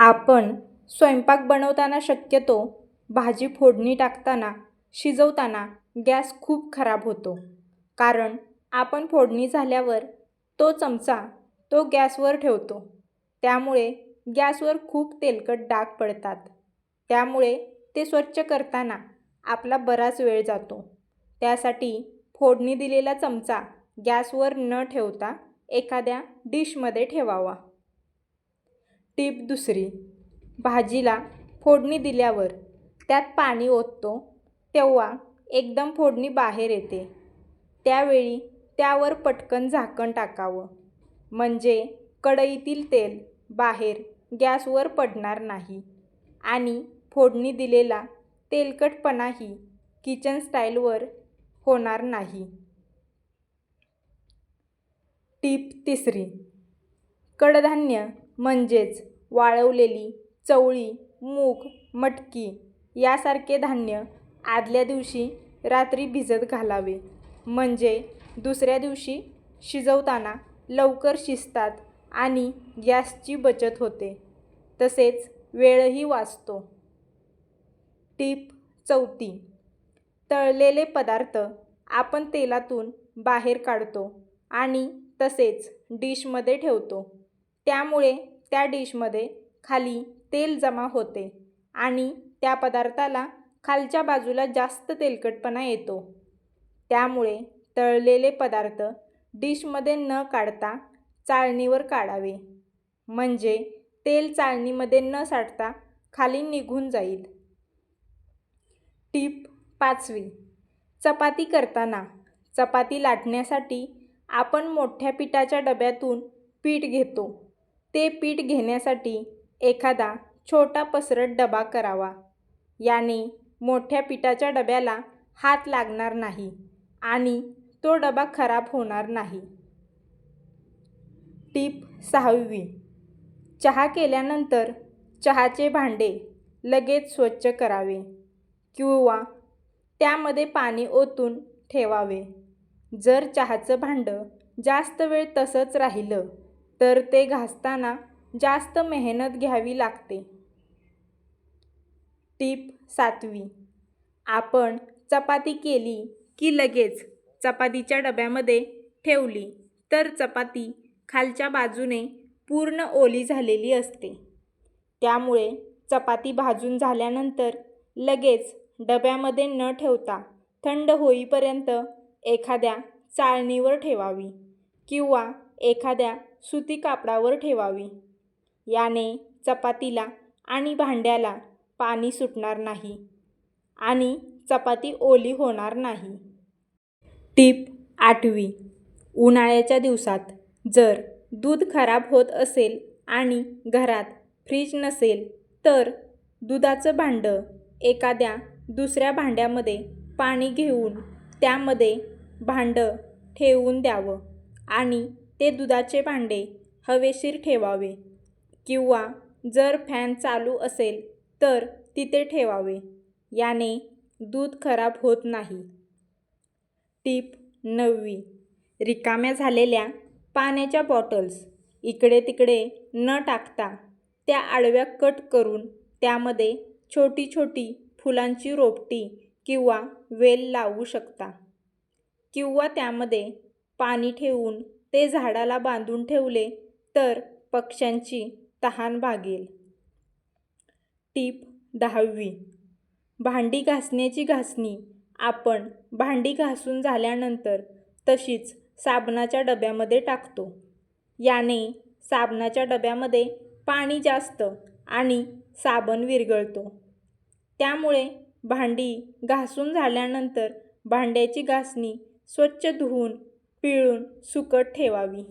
आपण स्वयंपाक बनवताना शक्यतो भाजी फोडणी टाकताना शिजवताना गॅस खूप खराब होतो. कारण आपण फोडणी झाल्यावर तो चमचा तो गॅसवर ठेवतो. त्यामुळे गॅसवर खूप तेलकट डाग पडतात. त्यामुळे ते स्वच्छ करताना आपला बराच वेळ जातो. त्यासाठी फोडणी दिलेला चमचा गॅसवर न ठेवता एखाद्या डिशमध्ये ठेवावा. टीप दुसरी. भाजीला फोडणी दिल्यावर त्यात पाणी ओततो तेव्हा एकदम फोडणी बाहेर येते. त्यावेळी त्यावर पटकन झाकण टाकावं. म्हणजे कढईतील तेल बाहेर गॅसवर पडणार नाही आणि फोडणी दिलेला तेलकटपणाही किचन स्टाईलवर होणार नाही. टीप तिसरी. कडधान्य म्हणजेच वाळवलेली चवळी मूग मटकी यासारखे धान्य आदल्या दिवशी रात्री भिजत घालावे. म्हणजे दुसऱ्या दिवशी शिजवताना लवकर शिजतात आणि गॅसची बचत होते. तसेच वेळही वाचतो. टीप चौथी. तळलेले पदार्थ आपण तेलातून बाहेर काढतो आणि तसेच डिशमध्ये ठेवतो. त्यामुळे त्या डिशमध्ये खाली तेल जमा होते आणि त्या पदार्थाला खालच्या बाजूला जास्त तेलकटपणा येतो. त्यामुळे तळलेले पदार्थ डिशमध्ये न काढता चाळणीवर काढावे. म्हणजे तेल चाळणीमध्ये न साठता खाली निघून जाईल. टीप पाचवी. चपाती करताना चपाती लाटण्यासाठी आपण मोठ्या पिठाच्या डब्यातून पीठ घेतो. ते पीठ घेण्यासाठी एखादा छोटा पसरट डबा करावा. याने मोठ्या पिठाच्या डब्याला हात लागणार नाही आणि तो डबा खराब होणार नाही. टीप सहावी. चहा केल्यानंतर चहाचे भांडे लगेच स्वच्छ करावे किंवा त्यामध्ये पाणी ओतून ठेवावे. जर चहाचं भांडं जास्त वेळ तसंच राहिलं तर ते घासताना जास्त मेहनत घ्यावी लागते. टीप सातवी. आपण चपाती केली की लगेच चपातीच्या डब्यामध्ये ठेवली तर चपाती खालच्या बाजूने पूर्ण ओली झालेली असते. त्यामुळे चपाती भाजून झाल्यानंतर लगेच डब्यामध्ये न ठेवता थंड होईपर्यंत एखाद्या चाळणीवर ठेवावी किंवा एखाद्या सुती कापडावर ठेवावी. याने चपातीला आणि भांड्याला पाणी सुटणार नाही आणि चपाती ओली होणार नाही. टीप आठवी. उन्हाळ्याच्या दिवसात जर दूध खराब होत असेल आणि घरात फ्रीज नसेल तर दुधाचं भांडं एखाद्या दुसऱ्या भांड्यामध्ये पाणी घेऊन त्यामध्ये भांडं ठेवून द्यावं आणि ते दुधाचे भांडे हवेशीर ठेवावे किंवा जर फॅन चालू असेल तर तिथे ठेवावे. याने दूध खराब होत नाही. टीप नववी. रिकाम्या झालेल्या पाण्याच्या बॉटल्स इकडे तिकडे न टाकता त्या आडव्या कट करून त्यामध्ये छोटी छोटी फुलांची रोपटी किंवा वेल लावू शकता किंवा त्यामध्ये पाणी ठेवून ते झाडाला बांधून ठेवले तर पक्ष्यांची तहान भागेल. टीप दहावी. भांडी घासण्याची घासणी. आपण भांडी घासून झाल्यानंतर तशीच साबणाच्या डब्यामध्ये टाकतो. याने साबणाच्या डब्यामध्ये पाणी जास्त आणि साबण विरघळतो. त्यामुळे भांडी घासून झाल्यानंतर भांड्याची घासणी स्वच्छ धुवून पिळून सुकट ठेवावी.